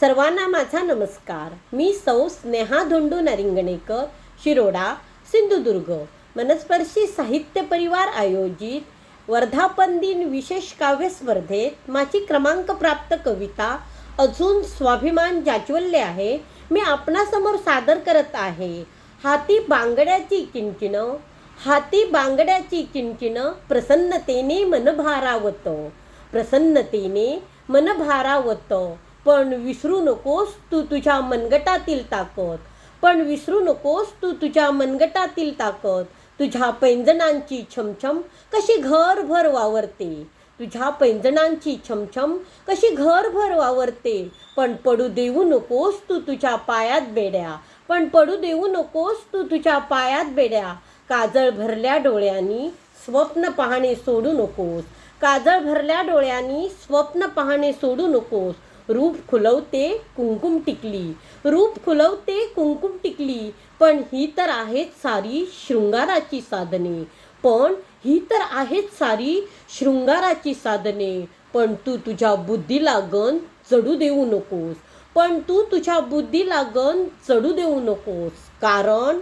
सर्वांना माझा नमस्कार. मी सौ स्नेहा धोंडू नारिंगणेकर शिरोडा सिंधुदुर्ग. मनस्पर्शी साहित्य परिवार आयोजित वर्धापन दिन विशेष काव्य स्पर्धेत माझी क्रमांक प्राप्त कविता अजून स्वाभिमान जाज्वल्य आहे. मी आपणासमोर सादर करत आहे. हाती बांगड्याची किंचिण हाती बांगड्याची किंचिण प्रसन्नतेने मन भारावतं प्रसन्नतेने मन भारावतं पण विसरू नकोस तू तुझ्या मनगटातील ताकद. पण विसरू नकोस तू तुझ्या मनगटातील ताकद. तुझ्या पैंजणांची छमछम कशी घरभर वावरते. तुझ्या पैंजणांची छमछम कशी घरभर वावरते. पण पडू देऊ नकोस तू तुझ्या पायात बेड्या. पण पडू देऊ नकोस तू तुझ्या पायात बेड्या. काजळ भरल्या डोळ्यांनी स्वप्न पाहणे सोडू नकोस. काजळ भरल्या डोळ्यांनी स्वप्न पाहणे सोडू नकोस. रूप खुलवते कुंकुम टिकली. रूप खुलवते कुंकुम टिकली. पण ही तर आहेत सारी शृंगाराची साधने. पण ही तर आहेत सारी शृंगाराची साधने. पण तू तुझ्या बुद्धीला गण चढू देऊ नकोस. पण तू तुझ्या बुद्धीला गण चढू देऊ नकोस. कारण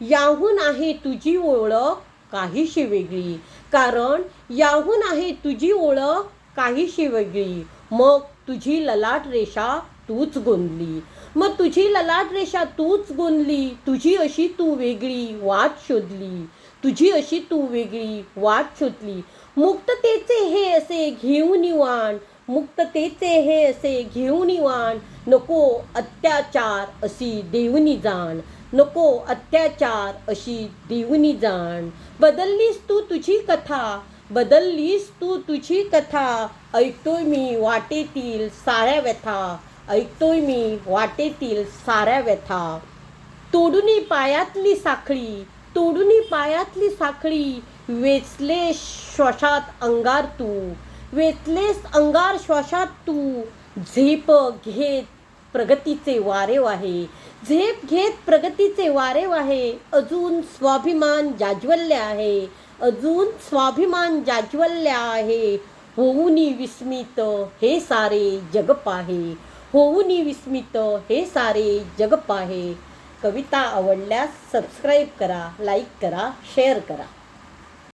याहून आहे तुझी ओळख काहीशी वेगळी. कारण याहून आहे तुझी ओळख काहीशी वेगळी. मग तुझी ललाट रेषा तूच गोंदली मग तुझी ललाट रेषा तूच गोंदली तुझी अशी तू वेगळी वाट शोधली. तुझी अशी तू वेगळी वाट शोधली. मुक्ततेचे हे असे घेऊन वाण मुक्ततेचे हे असे घेऊन वाण नको अत्याचार अशी देवनी जाण नको अत्याचार अशी देवनी जाण. बदललीस तू तुझी कथा बदललीस तू तुझी कथा. ऐकतोय मी वाटेतील साऱ्या व्यथा. ऐकतोय मी वाटेतील साऱ्या व्यथा. तोडुनी पायातली साखळी तोडुनी पायातली साखळी. वेचले श्वासात अंगार तू वेचलेस अंगार श्वासात तू. झेप घेत प्रगतीचे वारे वाहे झेप घेत प्रगतीचे वारे वाहे. अजून स्वाभिमान जाज्वल्य आहे. अजून स्वाभिमान जाज्वल्य आहे. होऊनी विस्मित हे सारे जग पाहे होऊनी विस्मित हे सारे जग पाहे कविता आवडल्यास सबस्क्राईब करा लाईक करा शेअर करा.